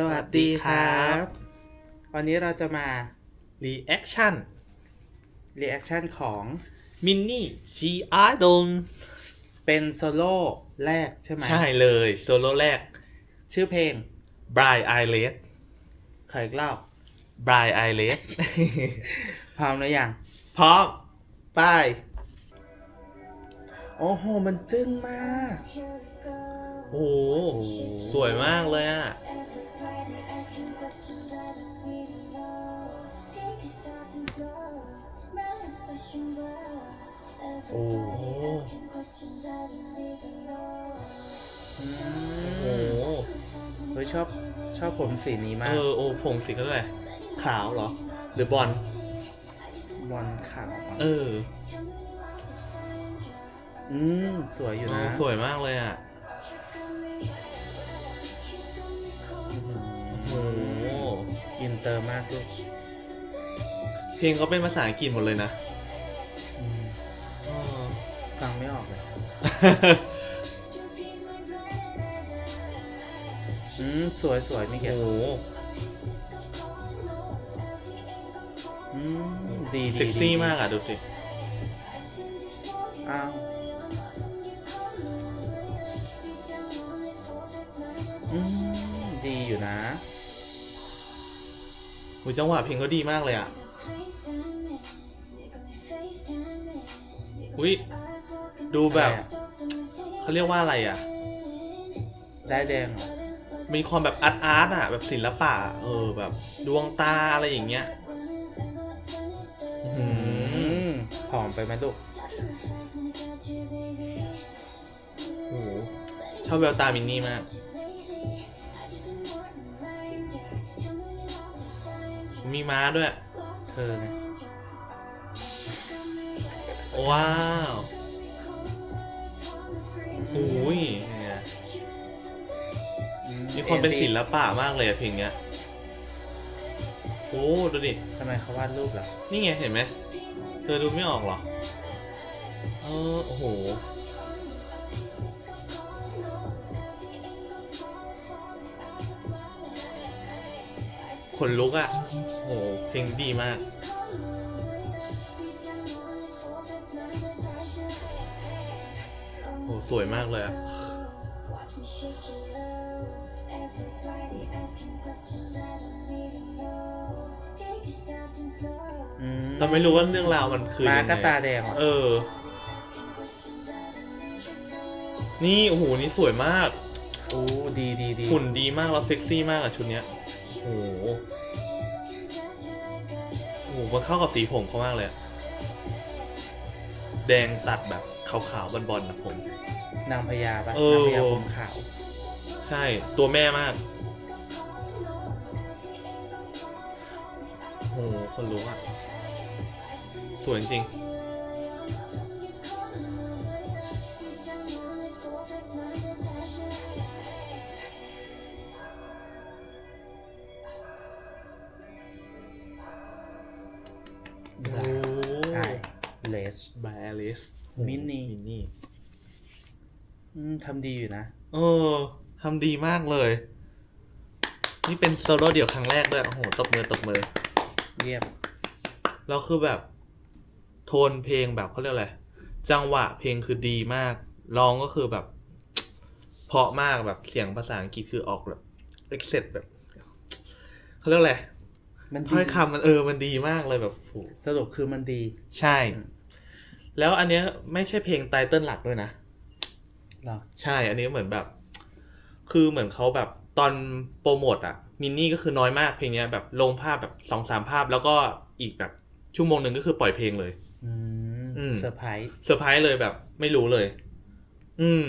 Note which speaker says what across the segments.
Speaker 1: สวัสดีครับ วันนี้เราจะมา
Speaker 2: reaction
Speaker 1: reaction ของ
Speaker 2: มินนี่ชีอาร์ดง
Speaker 1: เป็นโซโล่แรกใช่ไหม
Speaker 2: ใช่เลยโซโล่แรก
Speaker 1: ชื่อเพลง
Speaker 2: Bry i l e s
Speaker 1: ขออีกรอบ
Speaker 2: Bry i l e s
Speaker 1: พร้อมหรือยัง
Speaker 2: พร้อมไป
Speaker 1: โอ้โห มันจึ้งมาก
Speaker 2: โอ้โห สวยมากเลยอะ
Speaker 1: โอ้อื
Speaker 2: โอ้
Speaker 1: ม
Speaker 2: โห
Speaker 1: เฮ้ยชอบชอบผมสีนี้มา
Speaker 2: เอกอโอ้ผงสีก็เลยขาวเหรอ หรือบอล
Speaker 1: บอลขาวอะ
Speaker 2: เออ
Speaker 1: อืมสวยอยู่
Speaker 2: เอ
Speaker 1: นะ
Speaker 2: อสวยมากเลยอะ
Speaker 1: อื้อหือ
Speaker 2: โอ้โห
Speaker 1: อินเตอร์มากลูก
Speaker 2: เพลงเขาเป็นภาษาอังกฤษหมดเลยนะ
Speaker 1: อืม
Speaker 2: เออ
Speaker 1: ฟังไม่ออกเลยอืมสวยสวยไม่เก็
Speaker 2: โอ้
Speaker 1: ต
Speaker 2: โห
Speaker 1: อืมดีดี
Speaker 2: เซ็กซี่
Speaker 1: ดี
Speaker 2: มากอะดูสิ
Speaker 1: อ้าวอืมดีอยู่นะ
Speaker 2: หูจังหวะเพลงก็ดีมากเลยอะ อุ้ยดูแบบ
Speaker 1: อะไรอะ
Speaker 2: เขาเรียกว่าอะไรอะ
Speaker 1: ได้แดงเหรอ
Speaker 2: มีความแบบอาร์ตอาร์ตอะ แบบศิลปะ เออแบบดวงตาอะไรอย่างเงี้ย
Speaker 1: อืมหอมไปไหมลูก
Speaker 2: โอ้โหชอบแววตามินนี่มาก มีม้าด้วย
Speaker 1: เธอไง
Speaker 2: ว้าวโอ้ยเนี่ย
Speaker 1: อื
Speaker 2: มีความเป็น
Speaker 1: อ็
Speaker 2: ศิลปะมากเลยอะเพลงเนี้ยโอ้ดูดิ
Speaker 1: ทำไมเขาวาดรูปล่ะ
Speaker 2: นี่ไงเห็นไหม เธอดูไม่ออกเหรอ เออ โอ้โหขนลุกอะ่ะ โอ้โห เพลงดีมาก สวยมากเลยอะ
Speaker 1: อืม
Speaker 2: แต่ไม่รู้ว่าเรื่องราวมันคือ
Speaker 1: ม้า
Speaker 2: ยังไง
Speaker 1: ก็ตาแดงเหรอ
Speaker 2: เออ นี่โอ้โหนี่สวยมาก
Speaker 1: โอ้ดีดีดี
Speaker 2: หุ่นดีมากแล้วเซ็กซี่มากอะชุดเนี้ยโอ้โหโอ้โหมันเข้ากับสีผมเขามากเลยอะ แดงตัดแบบขาวๆบอลๆนะผม
Speaker 1: นางพญาปะ
Speaker 2: เออ
Speaker 1: นางพญาผมขาว
Speaker 2: ใช่ตัวแม่มากโอ้โหคนรู้อะสวยจริงโอ้
Speaker 1: ใช่ เลส
Speaker 2: แบลิส
Speaker 1: มินิ
Speaker 2: มินี่
Speaker 1: อืมทำดีอยู่นะ
Speaker 2: เออทำดีมากเลย นี่เป็นโซโล่เดี่ยวครั้งแรกด้วย โอ้โห ตบมือ ตบมือ
Speaker 1: เยี่ยม
Speaker 2: แล้วคือแบบ โทนเพลงแบบเขาเรียกอะไร จังหวะเพลงคือดีมาก ร้องก็คือแบบ เพราะมากแบบเสียงภาษาอังกฤษคือออกแบบเอ็กเซแบบ เขาเรียกอะไร
Speaker 1: มันดี
Speaker 2: ถ้อยคำมันเออ มันดีมากเลยแบบโห
Speaker 1: สรุปคือมันดี
Speaker 2: ใช่
Speaker 1: อืม
Speaker 2: แล้วอันเนี้ยไม่ใช่เพลงไตเติ้ลหลักด้วยนะ
Speaker 1: เหรอ
Speaker 2: ใช่อันนี้เหมือนแบบ คือเหมือนเขาแบบตอนโปรโมทอะมินนี่ก็คือน้อยมากเพลงเนี้ยแบบลงภาพแบบสองสามภาพแล้วก็อีกแบบชั่วโมงหนึ่งก็คือปล่อยเพลงเลย
Speaker 1: อืม
Speaker 2: อืม
Speaker 1: เซอร์ไพรส์
Speaker 2: เซอร์ไพรส์เลยแบบ ไม่รู้เลย อืม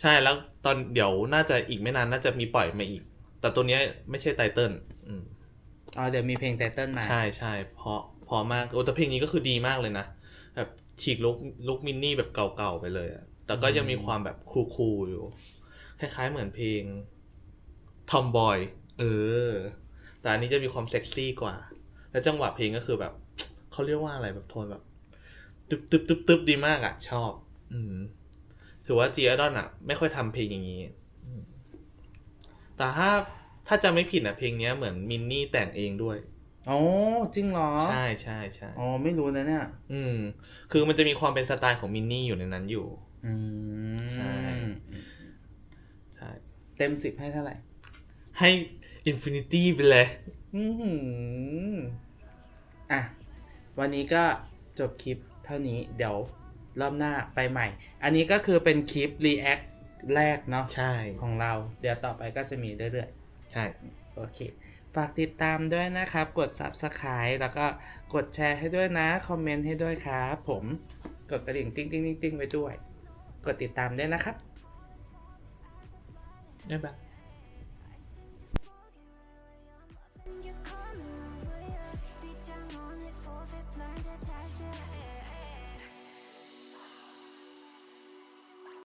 Speaker 2: ใช่แล้วตอนเดี๋ยวน่าจะอีกไม่นานน่าจะมีปล่อยมาอีก แต่ตัวเนี้ยไม่ใช่ไตเติ้ลอืม
Speaker 1: อ๋อเดี๋ยวมีเพลงไตเติ้ลมา
Speaker 2: ใช่ใช่เพราะเพราะมากโอ้แต่เพลงนี้ก็คือดีมากเลยนะ แบบฉีกลุกลุกมินนี่แบบเก่าๆไปเลยอะแต่ก็ยังมีความแบบคูลๆอยู่ คล้ายๆเหมือนเพลงทอมบอยเออ แต่อันนี้จะมีความเซ็กซี่กว่า แล้วจังหวะเพลงก็คือแบบเขาเรียกว่าอะไรแบบโทนแบบ ตึบตึบตึบตึบดีมากอะชอบ อืม ถือว่าจีอดอนอะไม่ค่อยทำเพลงอย่างนี้แต่ถ้าถ้าจะไม่ผิดอะเพลงเนี้ยเหมือนมินนี่แต่งเองด้วย
Speaker 1: อ๋อจริงเหรอ
Speaker 2: ใช่ใช่ใช่
Speaker 1: อ๋อไม่รู้นะเนี่ย
Speaker 2: อืม คือมันจะมีความเป็นสไตล์ของมินนี่อยู่ในนั้นอยู่
Speaker 1: อืม
Speaker 2: ใช่ใช่
Speaker 1: เต็มสิบให้เท่าไหร่
Speaker 2: ให้อินฟินิตี้ไปเลย
Speaker 1: อือหืออะ วันนี้ก็จบคลิปเท่านี้เดี๋ยวรอบหน้าไปใหม่ อันนี้ก็คือเป็นคลิป React แรกเนาะ
Speaker 2: ใช่
Speaker 1: ของเรา เดี๋ยวต่อไปก็จะมีเรื่อย
Speaker 2: ใช่
Speaker 1: ๆโอเค ฝากติดตามด้วยนะครับ กด Subscribe แล้วก็กดแชร์ให้ด้วยนะ คอมเมนต์ให้ด้วยครับผมกดกระดิ่งติ๊งติ๊งติ๊งติ๊งไว้ด้วย กดติดตามด้วยนะครับ
Speaker 2: บ๊ายบาย